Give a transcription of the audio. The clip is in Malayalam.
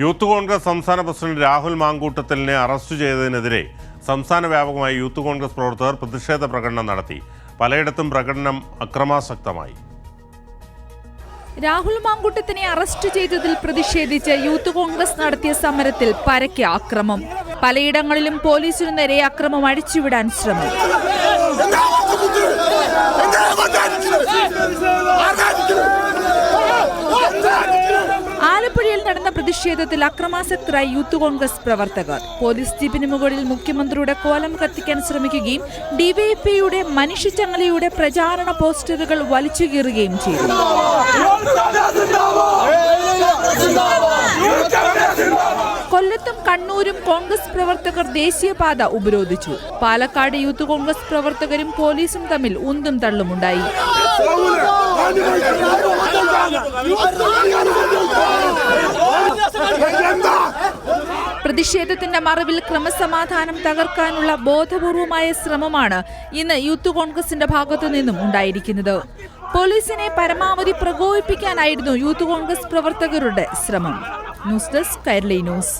യൂത്ത് കോൺഗ്രസ് സംസ്ഥാന പ്രസിഡന്റ് രാഹുൽ മാങ്കൂട്ടത്തലിനെ അറസ്റ്റ് ചെയ്തതിനെതിരെ സംസ്ഥാന വ്യാപകമായി യൂത്ത് കോൺഗ്രസ് പ്രവർത്തകർ പ്രതിഷേധ പ്രകടനം നടത്തി. പലയിടത്തും പ്രകടനം അക്രമാസക്തമായി. രാഹുൽ മാങ്കൂട്ടത്തിനെ അറസ്റ്റ് ചെയ്തതിൽ പ്രതിഷേധിച്ച് യൂത്ത് കോൺഗ്രസ് നടത്തിയ സമരത്തിൽ പരക്കെ അക്രമം. പലയിടങ്ങളിലും പോലീസിനു നേരെ അക്രമം അഴിച്ചുവിടാൻ ശ്രമം. ആലപ്പുഴയിൽ നടന്ന പ്രതിഷേധത്തിൽ അക്രമാസക്തരായി യൂത്ത് കോൺഗ്രസ് പ്രവർത്തകർ. പോലീസ് ജീപ്പിന് മുകളിൽ മുഖ്യമന്ത്രിയുടെ കോലം കത്തിക്കാൻ ശ്രമിക്കുകയും ഡിവൈഎഫ്ഐയുടെ മനുഷ്യച്ചങ്ങലയുടെ പ്രചാരണ പോസ്റ്ററുകൾ വലിച്ചു കീറുകയും ചെയ്തു. കൊല്ലത്തും കണ്ണൂരും കോൺഗ്രസ് പ്രവർത്തകർ ദേശീയപാത ഉപരോധിച്ചു. പാലക്കാട് യൂത്ത് കോൺഗ്രസ് പ്രവർത്തകരും പോലീസും തമ്മിൽ ഉന്തും തള്ളുമുണ്ടായി. പ്രതിഷേധത്തിന്റെ മറവിൽ ക്രമസമാധാനം തകർക്കാനുള്ള ബോധപൂർവമായ ശ്രമമാണ് ഇന്ന് യൂത്ത് കോൺഗ്രസിന്റെ ഭാഗത്തു നിന്നും ഉണ്ടായിരിക്കുന്നത്. പോലീസിനെ പരമാവധി പ്രകോപിപ്പിക്കാനായിരുന്നു യൂത്ത് കോൺഗ്രസ് പ്രവർത്തകരുടെ ശ്രമം. News desk Kairali news.